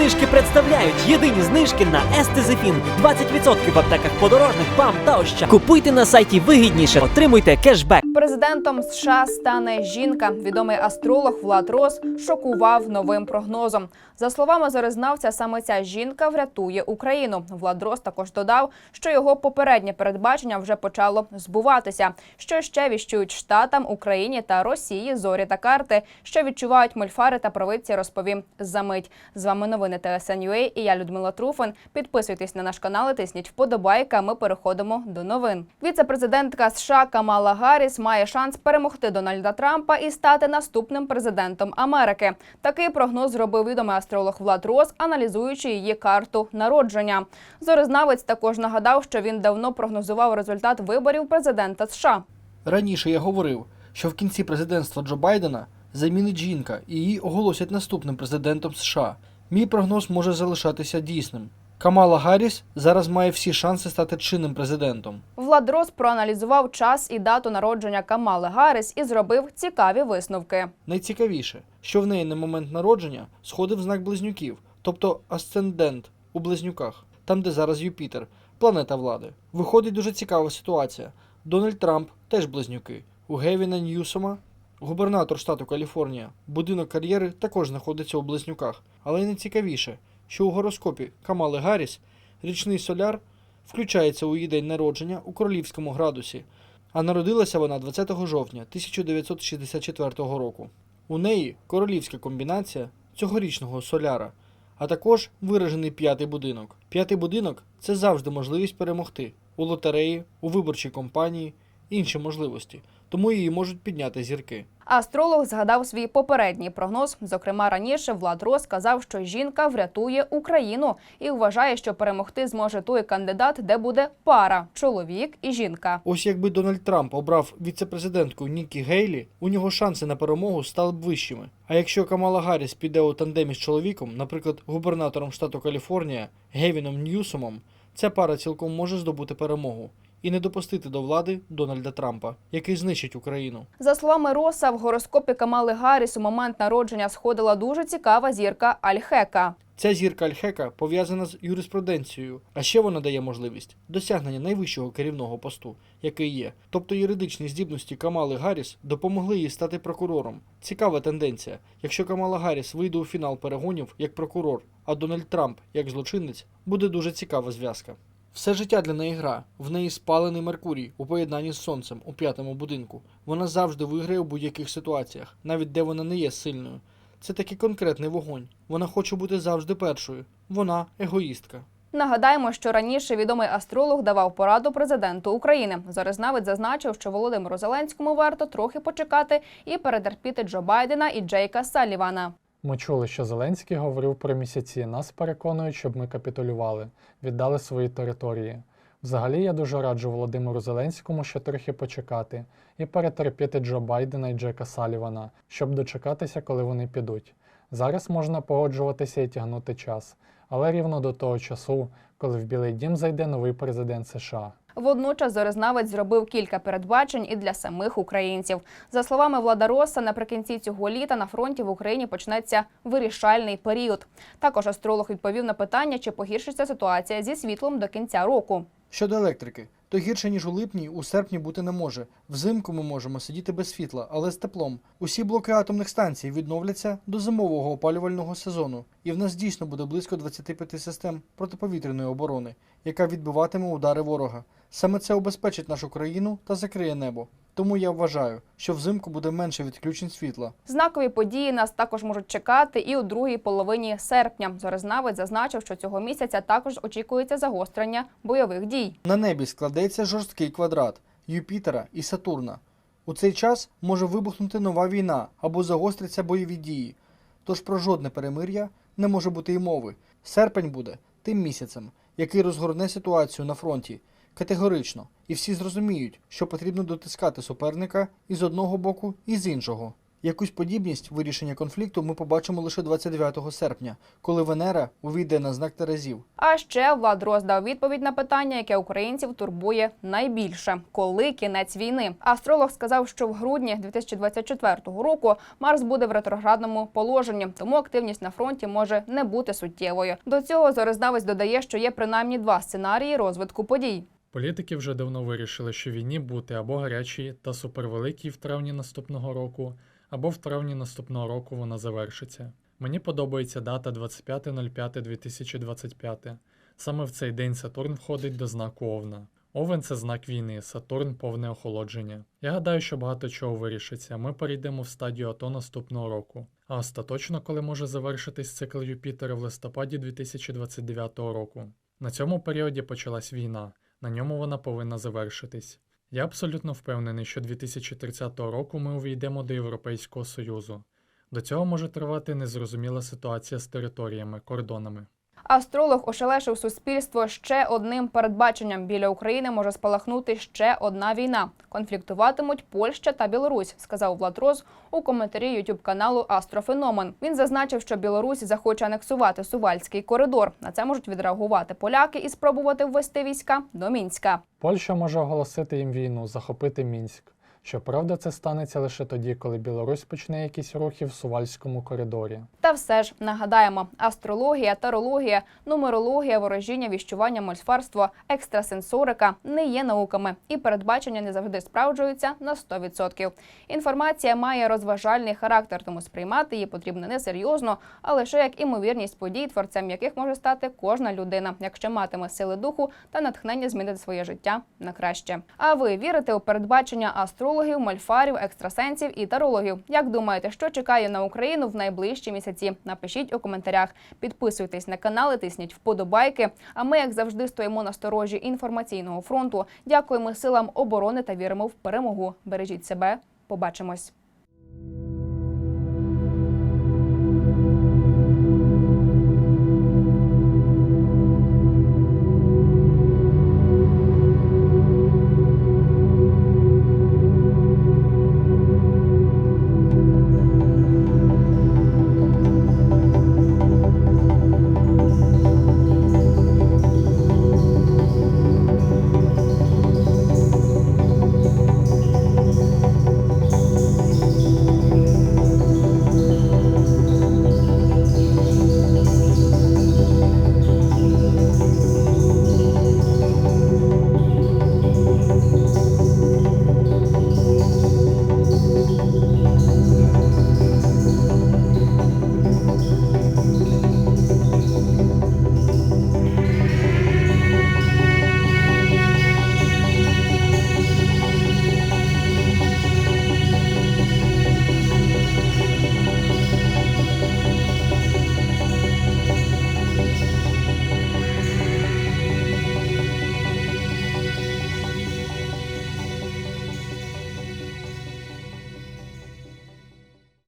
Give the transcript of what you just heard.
знижки представляють єдині знижки на Естезефін. 20% в аптеках подорожних, ПАМ та Ощад. Купуйте на сайті вигідніше, отримуйте кешбек. Президентом США стане жінка. Відомий астролог Влад Рос шокував новим прогнозом. За словами зоризнавця, саме ця жінка врятує Україну. Влад Рос також додав, що його попереднє передбачення вже почало збуватися. Що ще віщують штатам, Україні та Росії зорі та карти, що відчувають мольфари та провидці, розповім за мить. З вами новини ТСНЮА і я Людмила Труфан. Підписуйтесь на наш канал, і тисніть вподобайка. Ми переходимо до новин. Віце-президентка США Камала Гарріс має шанс перемогти Дональда Трампа і стати наступним президентом Америки. Такий прогноз зробив відомий астролог Влад Рос, аналізуючи її карту народження. Зоризнавець також нагадав, що він давно прогнозував результат виборів президента США. Раніше я говорив, що в кінці президентства Джо Байдена замінить жінка і її оголосять наступним президентом США. Мій прогноз може залишатися дійсним. Камала Гарріс зараз має всі шанси стати чинним президентом. Влад Рос проаналізував час і дату народження Камали Гарріс і зробив цікаві висновки. Найцікавіше, що в неї на момент народження сходив знак близнюків, тобто асцендент у близнюках, там де зараз Юпітер, планета влади. Виходить дуже цікава ситуація. Дональд Трамп теж близнюки. У Гевіна Ньюсома, губернатор штату Каліфорнія, будинок кар'єри також знаходиться у близнюках. Але найцікавіше, що у гороскопі Камали Гарріс річний соляр включається у її день народження у королівському градусі, а народилася вона 20 жовтня 1964 року. У неї королівська комбінація цьогорічного соляра, а також виражений п'ятий будинок. П'ятий будинок це завжди можливість перемогти у лотереї, у виборчій кампанії, інші можливості, тому її можуть підняти зірки. Астролог згадав свій попередній прогноз. Зокрема, раніше Влад Рос сказав, що жінка врятує Україну і вважає, що перемогти зможе той кандидат, де буде пара чоловік і жінка. Ось якби Дональд Трамп обрав віце-президентку Нікі Гейлі, у нього шанси на перемогу стали б вищими. А якщо Камала Гарріс піде у тандемі з чоловіком, наприклад, губернатором штату Каліфорнія Гевіном Ньюсомом, ця пара цілком може здобути перемогу і не допустити до влади Дональда Трампа, який знищить Україну. За словами Роса, в гороскопі Камали Гарріс у момент народження сходила дуже цікава зірка Альхека. Ця зірка Альхека пов'язана з юриспруденцією, а ще вона дає можливість досягнення найвищого керівного посту, який є. Тобто юридичні здібності Камали Гарріс допомогли їй стати прокурором. Цікава тенденція. Якщо Камала Гарріс вийде у фінал перегонів як прокурор, а Дональд Трамп як злочинець, буде дуже цікава зв'язка. Все життя для неї гра. В неї спалений Меркурій у поєднанні з сонцем у п'ятому будинку. Вона завжди виграє у будь-яких ситуаціях, навіть де вона не є сильною. Це такий конкретний вогонь. Вона хоче бути завжди першою. Вона егоїстка. Нагадаємо, що раніше відомий астролог давав пораду президенту України. Зоризнавець зазначив, що Володимиру Зеленському варто трохи почекати і перетерпіти Джо Байдена і Джейка Саллівана. Ми чули, що Зеленський говорив про місяці. Нас переконують, щоб ми капітулювали, віддали свої території. Взагалі, я дуже раджу Володимиру Зеленському ще трохи почекати і перетерпіти Джо Байдена і Джека Салівана, щоб дочекатися, коли вони підуть. Зараз можна погоджуватися і тягнути час, але рівно до того часу, коли в Білий Дім зайде новий президент США. Водночас зоризнавець зробив кілька передбачень і для самих українців. За словами Влада Роса, наприкінці цього літа на фронті в Україні почнеться вирішальний період. Також астролог відповів на питання, чи погіршиться ситуація зі світлом до кінця року. Щодо електрики, то гірше ніж у липні, у серпні бути не може. Взимку ми можемо сидіти без світла, але з теплом. Усі блоки атомних станцій відновляться до зимового опалювального сезону, і в нас дійсно буде близько 25 систем протиповітряної оборони, яка відбиватиме удари ворога. Саме це убезпечить нашу країну та закриє небо. Тому я вважаю, що взимку буде менше відключень світла. Знакові події нас також можуть чекати і у другій половині серпня. Зоризнавець зазначив, що цього місяця також очікується загострення бойових дій. На небі складеться жорсткий квадрат Юпітера і Сатурна. У цей час може вибухнути нова війна або загостряться бойові дії. Тож про жодне перемир'я не може бути й мови. Серпень буде тим місяцем, який розгорне ситуацію на фронті категорично, і всі зрозуміють, що потрібно дотискати суперника і з одного боку, і з іншого. Якусь подібність вирішення конфлікту ми побачимо лише 29 серпня, коли Венера увійде на знак Терезів. А ще Влад роздав відповідь на питання, яке українців турбує найбільше: коли кінець війни. Астролог сказав, що в грудні 2024 року Марс буде в ретроградному положенні, тому активність на фронті може не бути суттєвою. До цього зоризнавець додає, що є принаймні два сценарії розвитку подій. Політики вже давно вирішили, що війні бути або гарячі та супервеликі в травні наступного року, або в травні наступного року вона завершиться. Мені подобається дата 25.05.2025. Саме в цей день Сатурн входить до знаку Овна. Овен це знак війни, Сатурн повне охолодження. Я гадаю, що багато чого вирішиться. Ми перейдемо в стадію АТО наступного року. А остаточно, коли може завершитись цикл Юпітера в листопаді 2029 року. На цьому періоді почалась війна. На ньому вона повинна завершитись. Я абсолютно впевнений, що 2030 року ми увійдемо до Європейського Союзу. До цього може тривати незрозуміла ситуація з територіями, кордонами. Астролог ошелешив суспільство ще одним передбаченням. Біля України може спалахнути ще одна війна. Конфліктуватимуть Польща та Білорусь, сказав Влад Роз у коментарі ютуб каналу Астрофеномен. Він зазначив, що Білорусь захоче анексувати Сувальський коридор. На це можуть відреагувати поляки і спробувати ввести війська до Мінська. Польща може оголосити їм війну, захопити Мінськ. Щоправда, це станеться лише тоді, коли Білорусь почне якісь рухи в Сувальському коридорі. Та все ж нагадаємо: астрологія, тарологія, нумерологія, ворожіння, віщування, мольфарство, екстрасенсорика не є науками, і передбачення не завжди справджуються на 100%. Інформація має розважальний характер, тому сприймати її потрібно не серйозно, а лише як імовірність подій, творцем яких може стати кожна людина, якщо матиме сили духу та натхнення змінити своє життя на краще. А ви вірите у передбачення астрологів, мольфарів, екстрасенсів і тарологів? Як думаєте, що чекає на Україну в найближчі місяці? Напишіть у коментарях. Підписуйтесь на канал, і тисніть вподобайки. А ми, як завжди, стоїмо на сторожі інформаційного фронту. Дякуємо силам оборони та віримо в перемогу. Бережіть себе. Побачимось.